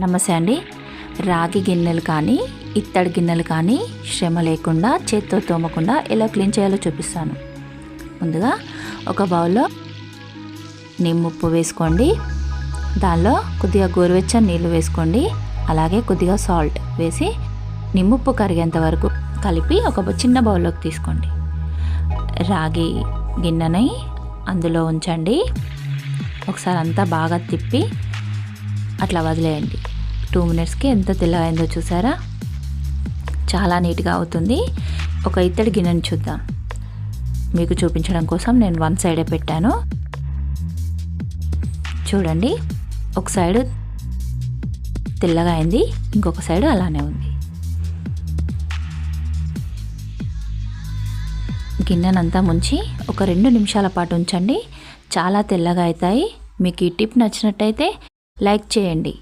నమస్తే అండి. రాగి గిన్నెలు కానీ ఇత్తడి గిన్నెలు కానీ శ్రమ లేకుండా చేత్తో తోమకుండా ఎలా క్లీన్ చేయాలో చూపిస్తాను. ముందుగా ఒక బౌల్లో నిమ్ముప్పు వేసుకోండి. దానిలో కొద్దిగా గోరువెచ్చని నీళ్ళు వేసుకోండి. అలాగే కొద్దిగా సాల్ట్ వేసి నిమ్ముప్పు కరిగేంత వరకు కలిపి ఒక చిన్న బౌల్లోకి తీసుకోండి. రాగి గిన్నెని అందులో ఉంచండి. ఒకసారి అంతా బాగా తిప్పి అట్లా వదిలేయండి. టూ మినిట్స్కి ఎంత తెల్లగా అయిందో చూసారా? చాలా నీట్గా అవుతుంది. ఒక ఇత్తడి గిన్నెని చూద్దాం. మీకు చూపించడం కోసం నేను వన్ సైడే పెట్టాను. చూడండి ఒక సైడు తెల్లగా అయింది ఇంకొక సైడు అలానే ఉంది. గిన్నెనంతా ముంచి ఒక రెండు నిమిషాల పాటు ఉంచండి. చాలా తెల్లగా అవుతాయి. మీకు ఈ టిప్ నచ్చినట్టయితే లైక్ చేయండి.